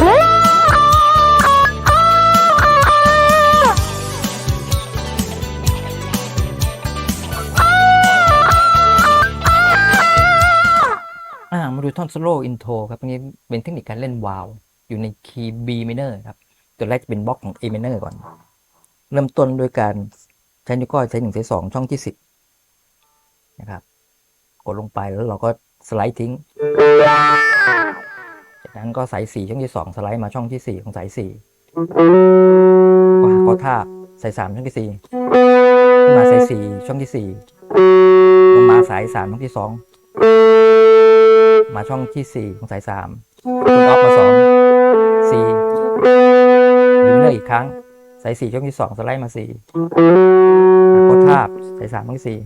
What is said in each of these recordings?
Yeah. อ่ามาดูท่อน solo intro ครับตรงนี้เป็นเทคนิคการเล่นวาว อยู่ในคีย์ B minor ครับ ตัวแรกจะเป็นบล็อกของ A minor ก่อน เริ่มต้นด้วยการใช้นิ้วก้อยใช้หนึ่งใช้สองช่องที่สิบนะครับกดลงไปแล้วเราก็สไลด์ทิ้ง จากนั้นก็สายสี่ช่องที่สองสไลด์มาช่องที่สี่ของสายสี่ก็หาข้อท่าสายสามช่องที่สี่ขึ้นมาสายสี่ช่องที่สี่ลงมาสายสามช่องที่สอง มาช่องที่สี่ของสายสามคุณออฟมาสองสี่ยูเนอร์อีกครั้ง สายสี่ช่องที่สองสไลด์มาสี่โคทาบสายสามช่องที่สี่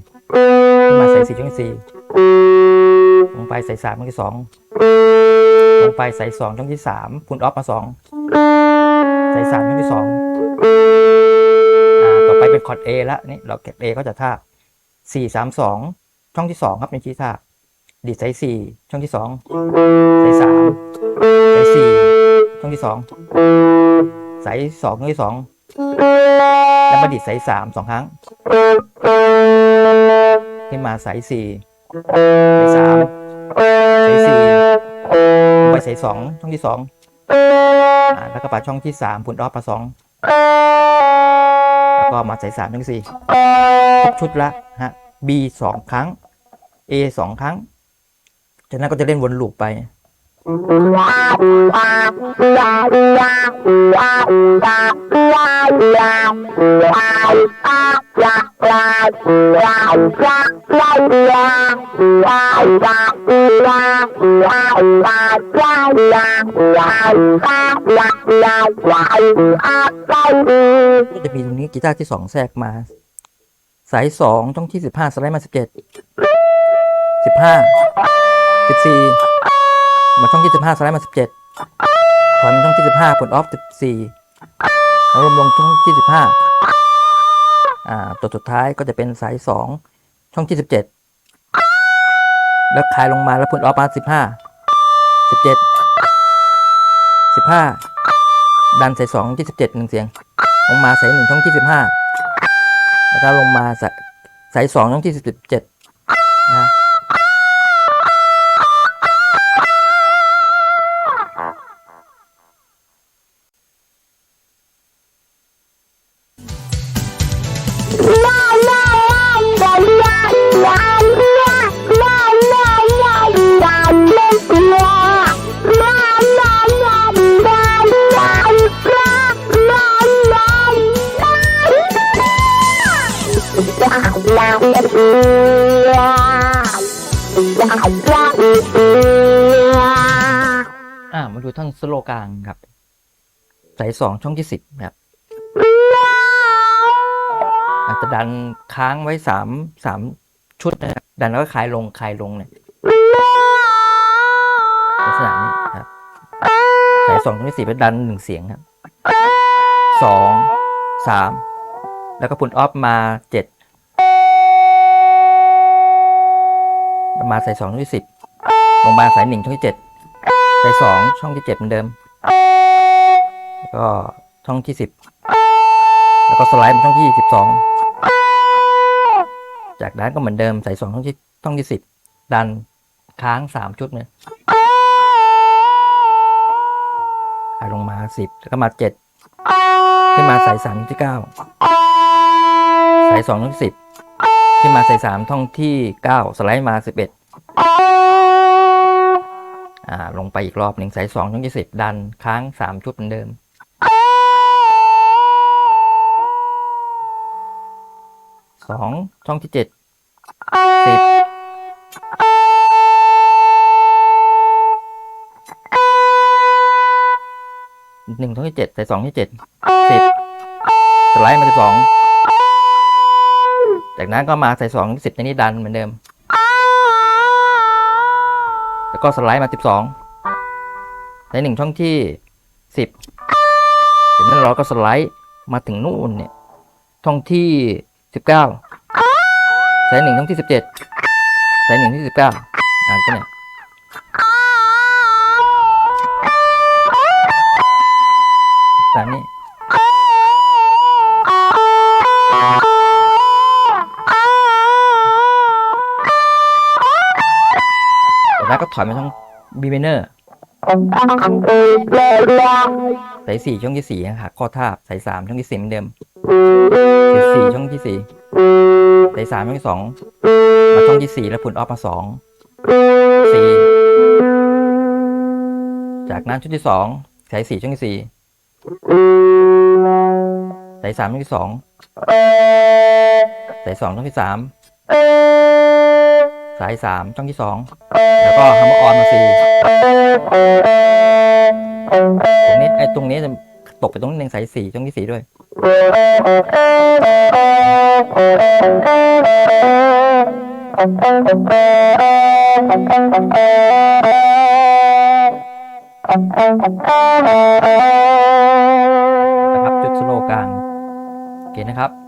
ขึ้นมาสายสี่ช่องที่สี่ลงไปสายสามช่องที่สองลงไปสายสองช่องที่สามคุณออฟมาสองสายสามช่องที่สองอ่าต่อไปเป็นคอร์ด A แล้วนี่เราเก็บ A ก็จะทาบสี่สามสองช่องที่สองครับเป็นชี้ทาบ ดีดสายสี่ช่องที่สองสายสามสายสี่ช่องที่สองสายสองช่องที่สองแล้วมาดีดสายสามสองครั้ง ขึ้นมาสายสี่สายสามสายสี่ลงไปสายสองช่องที่สองอ่าแล้วก็ไปช่องที่สามพุนออฟมาสองแล้วก็มาสายสามช่องที่สี่ครบชุดละฮะ B สองครั้ง A สองครั้ง จากนั้นก็จะเล่นวนลูปไปก็จะมีตรงนี้กีตาร์ที่สองแทรกมา สายสองช่องที่สิบห้าสไลด์มาสิบเจ็ดสิบห้า สิบสี่มาช่องที่สิบห้าสไลด์มาสิบเจ็ดถอยมาช่องที่สิบห้าผลออฟสิบสี่แล้วรวมลงช่องที่สิบห้าอ่าตัวสุดท้ายก็จะเป็นสายสองช่องที่สิบเจ็ดแล้วคายลงมาแล้วผลออฟมาสิบห้าสิบเจ็ดสิบห้าดันสายสองที่สิบเจ็ดหนึ่งเสียง ลงมาสายหนึ่งช่องที่สิบห้าแล้วก็ลงมาสายสายสองช่องที่สิบเจ็ดนะ อ่ามาดูท่อนสโลกลางครับ สายสองช่องที่สิบครับอาจจะดันค้างไว้สามสามชุดนะครับดันแล้วก็คลายลงคลายลงเนี่ยลักษณะนี้ครับสายสองช่องที่สี่เป็นดันหนึ่งเสียงครับสองสามแล้วก็พุนออฟมาเจ็ด มาสายสองช่องที่สิบลงมาสายหนึ่งช่องที่เจ็ดสายสองช่องที่เจ็ดเหมือนเดิม แล้วก็ช่องที่สิบแล้วก็สไลด์มาช่องที่สิบสองจากนั้นก็เหมือนเดิมสายสองช่องที่ช่องที่สิบดันค้างสามชุดเนี่ยลงมาสิบแล้วก็มาเจ็ดขึ้นมาสายสามที่เก้าสายสองช่องที่สิบขึ้นมาสายสามช่องที่เก้าสไลด์มาสิบเอ็ด อ่าลงไปอีกรอบหนึ่งสายสองช่องที่สิบดันค้างสามชุดเหมือนเดิม สองช่องที่เจ็ดสิบหนึ่งช่องที่เจ็ดสายสองที่เจ็ดสิบสไลด์มาที่สองจากนั้นก็มาสายสองที่สิบในนี้ดันเหมือนเดิม แล้วก็สไลด์มา 12สายหนึ่งช่องที่ 10จากนั้นเราก็สไลด์มาถึงนู่นเนี่ยช่องที่ 19 สายหนึ่งช่องที่ 17 สายหนึ่งที่ 19 อ่านก็เนี่ยแบบนี้ แล้วก็ถอยมาช่อง B minor สายสี่ช่องที่สี่หักข้อทาบสายสามช่องที่สี่เหมือนเดิมสายสี่ช่องที่สี่สายสามช่องที่สองมาช่องที่สี่แล้วผลออฟมาสองสี่จากนั้นช่องที่สองสายสี่ช่องที่สี่สายสามช่องที่สองสายสองช่องที่สาม สายสามช่องที่สองแล้วก็ฮัมเมอร์ออนมาสี่ตรงนี้ไอ้ตรงนี้จะตกไปตรงนี้หนึ่งสายสีช่องที่สีด้วย นะครับจุดสโลกลาง โอเคนะครับ